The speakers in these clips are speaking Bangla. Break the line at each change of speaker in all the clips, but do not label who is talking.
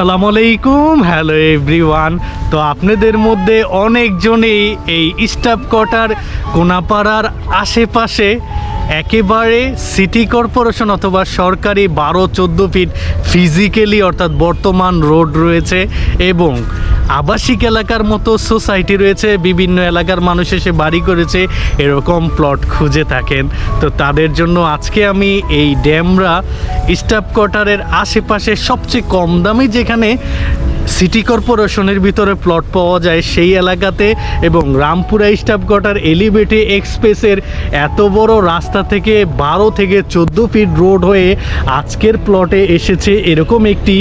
আসসালামু আলাইকুম হ্যালো এভরিওয়ান। তো আপনাদের মধ্যে অনেকজনেই এই স্টাফ কোয়ার্টার কোনাপাড়ার আশেপাশে একেবারে সিটি কর্পোরেশন অথবা সরকারি বারো চোদ্দ ফিট ফিজিক্যালি অর্থাৎ বর্তমান রোড রয়েছে এবং আবাসিক এলাকার মতো সোসাইটি রয়েছে, বিভিন্ন এলাকার মানুষ এসে বাড়ি করেছে, এরকম প্লট খুঁজে থাকেন। তো তাদের জন্য আজকে আমি এই ড্যামরা স্টাফ কোয়ার্টারের আশেপাশে সবচেয়ে কম দামে যেখানে সিটি কর্পোরেশনের ভিতরে প্লট পাওয়া যায় সেই এলাকাতে এবং রামপুরা স্টাফ কোয়ার্টার এলিভেটে এক্সপ্রেসের এত বড় রাস্তা থেকে বারো থেকে চোদ্দ ফিট রোড হয়ে আজকের প্লটে এসেছে এরকম একটি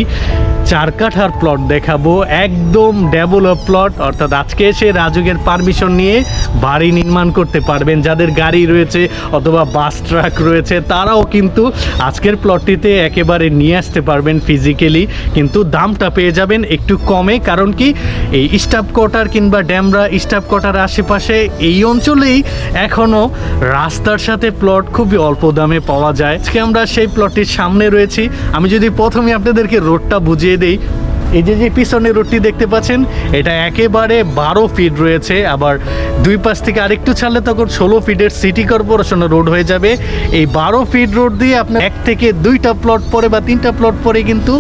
চার কাঠার প্লট দেখাবো, একদম ডেভেলপ প্লট অর্থাৎ আজকে এসে রাজুকের পারমিশন নিয়ে বাড়ি নির্মাণ করতে পারবেন। যাদের গাড়ি রয়েছে অথবা বাস ট্রাক রয়েছে, তারাও কিন্তু আজকের প্লটটিতে একেবারে নিয়ে আসতে পারবেন ফিজিক্যালি কিন্তু দামটা পেয়ে যাবেন একটু কমে, কারণ কি এই স্টাফ কোয়ার্টার কিংবা ড্যামরা স্টাফ কোয়ার্টার আশেপাশে এই অঞ্চলেই এখনও রাস্তার সাথে প্লট খুবই অল্প দামে পাওয়া যায়। আজকে আমরা সেই প্লটটির সামনে রয়েছি। আমি যদি প্রথমে আপনাদেরকে রোডটা বুঝিয়ে দিই। এই যে যে পিছনের রোডটি দেখতে পাচ্ছেন, এটা একেবারে বারো ফিট রয়েছে। আবার দুই পাশ থেকে আরেকটু ছাড়লে তখন ষোলো ফিটের সিটি কর্পোরেশনের রোড হয়ে যাবে। এই বারো ফিট রোড দিয়ে আপনার এক থেকে দুইটা প্লট পরে বা তিনটা প্লট পরে কিন্তু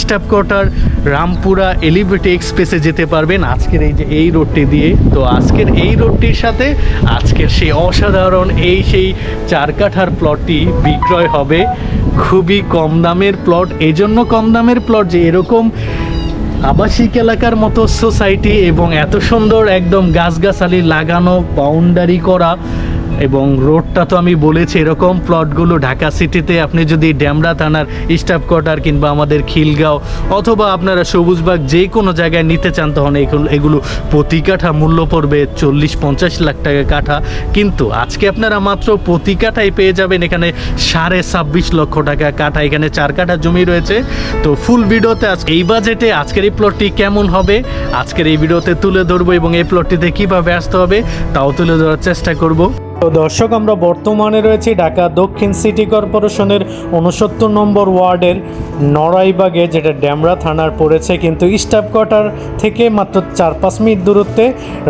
স্টাফ কোয়ার্টার রামপুরা এলিভেটে এক্সপ্রেসে যেতে পারবেন। আজকের এই যে এই রোডটি দিয়ে, তো আজকের এই রোডটির সাথে আজকের সেই অসাধারণ এই সেই চার কাঠার প্লটটি বিক্রয় হবে। খুবই কম দামের প্লট এই জন্য কম দামের প্লট যে এরকম আবাসিক এলাকার মতো সোসাইটি এবং এত সুন্দর একদম গাছগাছালি লাগানো বাউন্ডারি করা এবং রোডটা তো আমি বলেছি, এরকম প্লটগুলো ঢাকা সিটিতে আপনি যদি ড্যামরা থানার স্টাফ কোয়ার্টার কিংবা আমাদের খিলগাঁও অথবা আপনারা সবুজবাগ যে কোনো জায়গায় নিতে চান, তখন এগুলো প্রতি কাঠা মূল্য পড়বে চল্লিশ পঞ্চাশ লাখ টাকা কাঠা। কিন্তু আজকে আপনারা মাত্র প্রতি কাঠায় পেয়ে যাবেন এখানে সাড়ে ছাব্বিশ লক্ষ টাকা কাঠা। এখানে চার কাঠা জমি রয়েছে। তো ফুল ভিডিওতে আজ এই বাজেটে আজকের এই প্লটটি কেমন হবে, আজকের এই ভিডিওতে তুলে ধরবো এবং এই প্লটটিতে কীভাবে আসতে হবে, তাও তুলে ধরার চেষ্টা করব। দর্শক, আমরা বর্তমানে রয়েছি ঢাকা দক্ষিণ সিটি কর্পোরেশনের উনসত্তর নম্বর ওয়ার্ডের নড়াইবাগে, যেটা ড্যামরা থানার পড়েছে। কিন্তু স্টাফ কোয়ার্টার থেকে মাত্র চার পাঁচ মিনিট দূরত্বে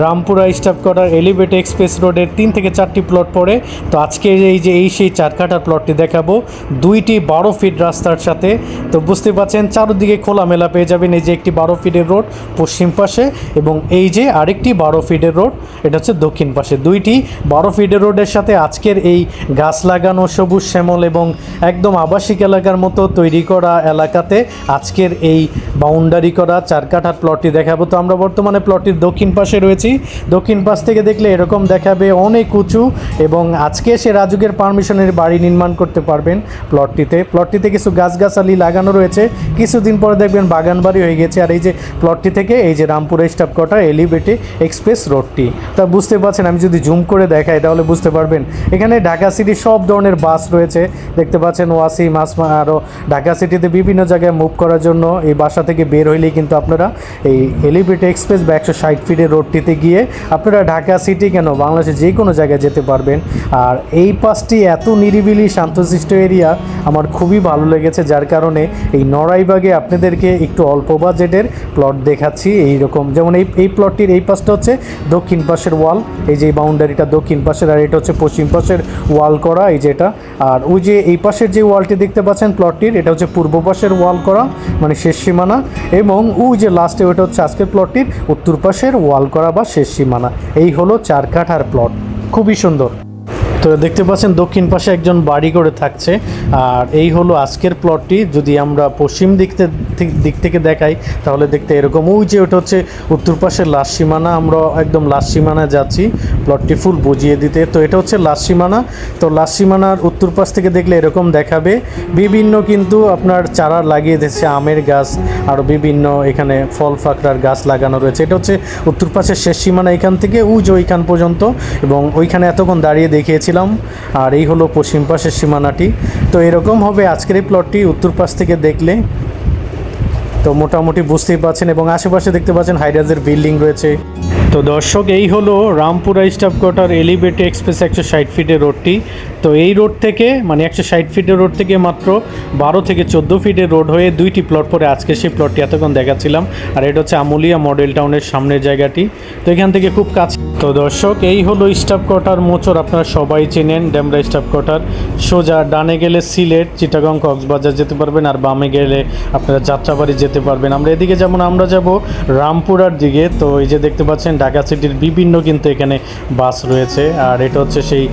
Rampura staff quarter elevated express রোডের তিন থেকে চারটি প্লট পড়ে। তো আজকে এই যে, এই সেই চার কাঠার প্লটটি দেখাবো। দুইটি বারো ফিট রাস্তার সাথে। তো বুঝতে পারছেন চারদিকে খোলামেলা পেয়ে যাবেন এই যে একটি বারো ফিটের রোড পশ্চিম পাশে এবং এই যে আরেকটি বারো ফিটের রোড, এটা হচ্ছে দক্ষিণ পাশে। দুইটি বারো ফিটের রোডের সাথে আজকের এই গাছ লাগানো সবুজ শ্যামল এবং একদম আবাসিক এলাকার মতো তৈরি করা এলাকাতে আজকের এই বাউন্ডারি করা চার কাঠার প্লটটি দেখাবো। তো আমরা বর্তমানে প্লটটির দক্ষিণ পাশে রয়েছি। দক্ষিণ পাশ থেকে দেখলে এরকম দেখাবে অনেক উঁচু এবং আজকে সে রাজুকের পারমিশনের বাড়ি নির্মাণ করতে পারবেন প্লটটিতে প্লটটিতে কিছু গাছগাছালি লাগানো রয়েছে। কিছুদিন পরে দেখবেন বাগান বাড়ি হয়ে গেছে। আর এই যে প্লটটি থেকে এই যে Rampura staff quarter elevated express রোডটি। তা বুঝতে পারছেন, আমি যদি জুম করে দেখাই তাহলে বুঝতে পারবেন। এখানে ঢাকা সিটির সব ধরনের বাস রয়েছে। দেখতে পাচ্ছেন ওয়াসি মাসমা আরও ঢাকা সিটিতে বিভিন্ন জায়গায় মুভ করার জন্য এই বাসা থেকে বের হইলেই কিন্তু আপনারা এই এলিভেটে এক্সপ্রেস বা একশো ষাট ফিটের রোডটিতে গিয়ে আপনারা ঢাকা সিটি কেন বাংলাদেশে যে কোনো জায়গায় যেতে পারবেন। আর এই পাশটি এত নিরিবিলি শান্তশিষ্ট এরিয়া আমার খুবই ভালো লেগেছে। যার কারণে এই নড়াইবাগে আপনাদেরকে একটু অল্প বাজেটের প্লট দেখাচ্ছি এই রকম যেমন এই এই প্লটটির এই পাশটা হচ্ছে দক্ষিণ পাশের ওয়াল এই যে বাউন্ডারিটা দক্ষিণ পাশের আর এটা হচ্ছে পশ্চিম পাশের ওয়াল করা, এই যেটা আর ওই যে এই পাশের যে ওয়ালটি দেখতে পাচ্ছেন প্লটটির, এটা হচ্ছে পূর্ব পাশের ওয়াল করা মানে শেষ সীমানা। এবং ওই যে লাস্টে ওইটা হচ্ছে আজকের প্লটটির, উত্তর পাশের ওয়াল করা বা শেষ সীমানা। এই হলো চার কাঠার প্লট। খুবই সুন্দর। তো দেখতে পাচ্ছেন দক্ষিণ পাশে একজন বাড়ি করে থাকছে। আর এই হলো আজকের প্লটটি যদি আমরা পশ্চিম দিক দিক থেকে দেখাই, তাহলে দেখতে এরকম। ওই যে ওটা হচ্ছে উত্তর পাশের লাস্ট সীমানা। আমরা একদম লাস্ট সীমানা যাচ্ছি প্লটটি ফুল বুঝিয়ে দিতে। তো এটা হচ্ছে লাস্ট সীমানা। তো লাস্ট সীমানার উত্তর পাশ থেকে দেখলে এরকম দেখাবে। বিভিন্ন কিন্তু আপনার চারা লাগিয়ে দিয়েছে আমের গাছ আরও বিভিন্ন এখানে ফল ফাকড়ার গাছ লাগানো রয়েছে। এটা হচ্ছে উত্তর পাশের শেষ সীমানা এখান থেকে যে ওইখান পর্যন্ত। এবং ওইখানে এতক্ষণ দাঁড়িয়ে দেখিয়েছিলাম আর এই হলো পশ্চিম পাশের সীমানাটি। তো এরকম হবে আজকের এই প্লটটি উত্তর পাশ থেকে দেখলে। তো মোটামুটি বুঝতেই পারছেন এবং আশেপাশে দেখতে পাচ্ছেন হাইড্রাজের বিল্ডিং রয়েছে। তো দর্শক, এই হলো Rampura staff quarter elevated express একশো ষাট ফিটের রোডটি। তো এই রোড থেকে মানে একশো ষাট ফিটের রোড থেকে মাত্র বারো থেকে চোদ্দ ফিটের রোড হয়ে দুইটি প্লট পরে আজকে সেই প্লটটি এতক্ষণ দেখাচ্ছিলাম। আর এটা হচ্ছে আমুলিয়া মডেল টাউনের সামনের জায়গাটি। তো এখান থেকে খুব কাছে তো দর্শক, এই হলো স্টাফ কোয়ার্টার মোচর আপনারা সবাই চেনেন ডেমরা স্টাফ কোয়ার্টার সোজা ডানে গেলে সিলেট, চিটাগং, কক্সবাজার যেতে পারবেন আর বামে গেলে আপনারা যাত্রাবাড়ি যেতে পারবেন। আমরা এদিকে যেমন, আমরা যাব রামপুরার দিকে। তো এই যে দেখতে পাচ্ছেন, ঢাকা সিটির বিভিন্ন কিন্তু এখানে বাস রয়েছে। আর এটা হচ্ছে সেই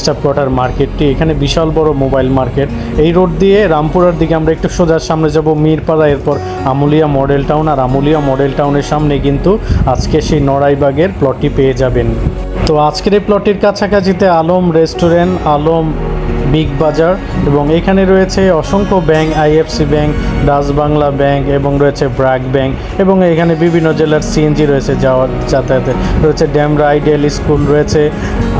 স্টাফ কোয়ার্টার মার্কেটটি। এখানে বিশাল বড় মোবাইল মার্কেট। এই রোড দিয়ে রামপুরার দিকে আমরা একটু সোজার সামনে যাব মিরপাড়া। এরপর আমুলিয়া মডেল টাউন। আর আমুলিয়া মডেল টাউনের সামনে কিন্তু আজকে সেই নড়াইবাগের প্লটটি পেয়ে যাবেন। তো আজকের এই প্লটের কাছাকাছিতে Alam restaurant Alam big bazaar এবং এখানে রয়েছে অসংখ্য bank IFC bank Dutch Bangla bank এবং রয়েছে ব্র্যাক ব্যাংক এবং এখানে বিভিন্ন জেলার সিএনজি রয়েছে যাওয়ার যাতায়াতে। রয়েছে ড্যামরা আইডিয়াল স্কুল, রয়েছে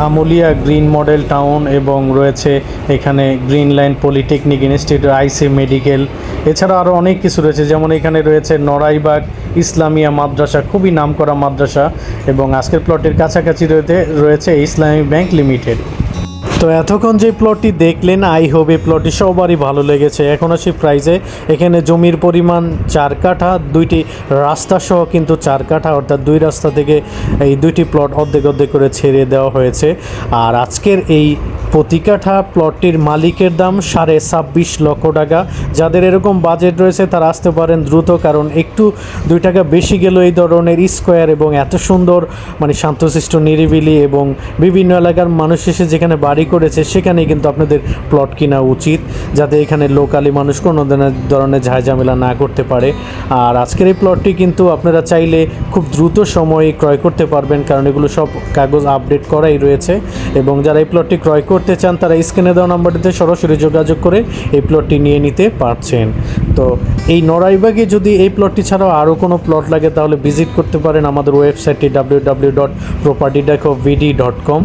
আমুলিয়া গ্রিন মডেল টাউন এবং রয়েছে এখানে green line polytechnic institute IC medical. এছাড়া আরও অনেক কিছু রয়েছে, যেমন এখানে রয়েছে নড়াইবাগ ইসলামিয়া মাদ্রাসা, খুবই নামকরা মাদ্রাসা এবং আজকের প্লটের কাছাকাছি রয়েছে রয়েছে ইসলামিক ব্যাংক লিমিটেড। তো এতক্ষণ যে প্লটটি দেখলেন আই হোপ এই প্লটটি সবারই ভালো লেগেছে। এখন আসি প্রাইজে এখানে জমির পরিমাণ চার কাঠা, দুইটি রাস্তা সহ কিন্তু চার কাঠা, অর্থাৎ দুই রাস্তা থেকে এই দুইটি প্লট অর্ধেক অর্ধেক করে ছেড়ে দেওয়া হয়েছে। আর আজকের এই প্রতি কাঠা প্লটটির মালিকের দাম সাড়ে ছাব্বিশ লক্ষ টাকা। যাদের এরকম বাজেট রয়েছে, তারা আসতে পারেন দ্রুত, কারণ একটু দুই টাকা বেশি গেল এই ধরনের স্কোয়ার এবং এত সুন্দর মানে শান্তশিষ্ট, নিরিবিলি এবং বিভিন্ন এলাকার মানুষ এসে যেখানে বাড়ি করেছে, সেখানেই কিন্তু আপনাদের প্লট কেনা উচিত, যাতে এখানে লোকালি মানুষ কোনো ধরনের ঝামেলা না করতে পারে। আর আজকের এই প্লটটি কিন্তু আপনারা চাইলে খুব দ্রুত সময়ে ক্রয় করতে পারবেন, কারণ এগুলো সব কাগজ আপডেট করাই রয়েছে। এবং যারা এই প্লটটি ক্রয় করতে চান, তারা স্ক্রিনে দেওয়া নাম্বারটিতে সরাসরি যোগাযোগ করে এই প্লটটি নিয়ে নিতে পারছেন। তো এই নড়াইবাগে যদি এই প্লটটি ছাড়াও আরও কোনো প্লট লাগে, তাহলে ভিজিট করতে পারেন আমাদের ওয়েবসাইটটি W W dot property dot com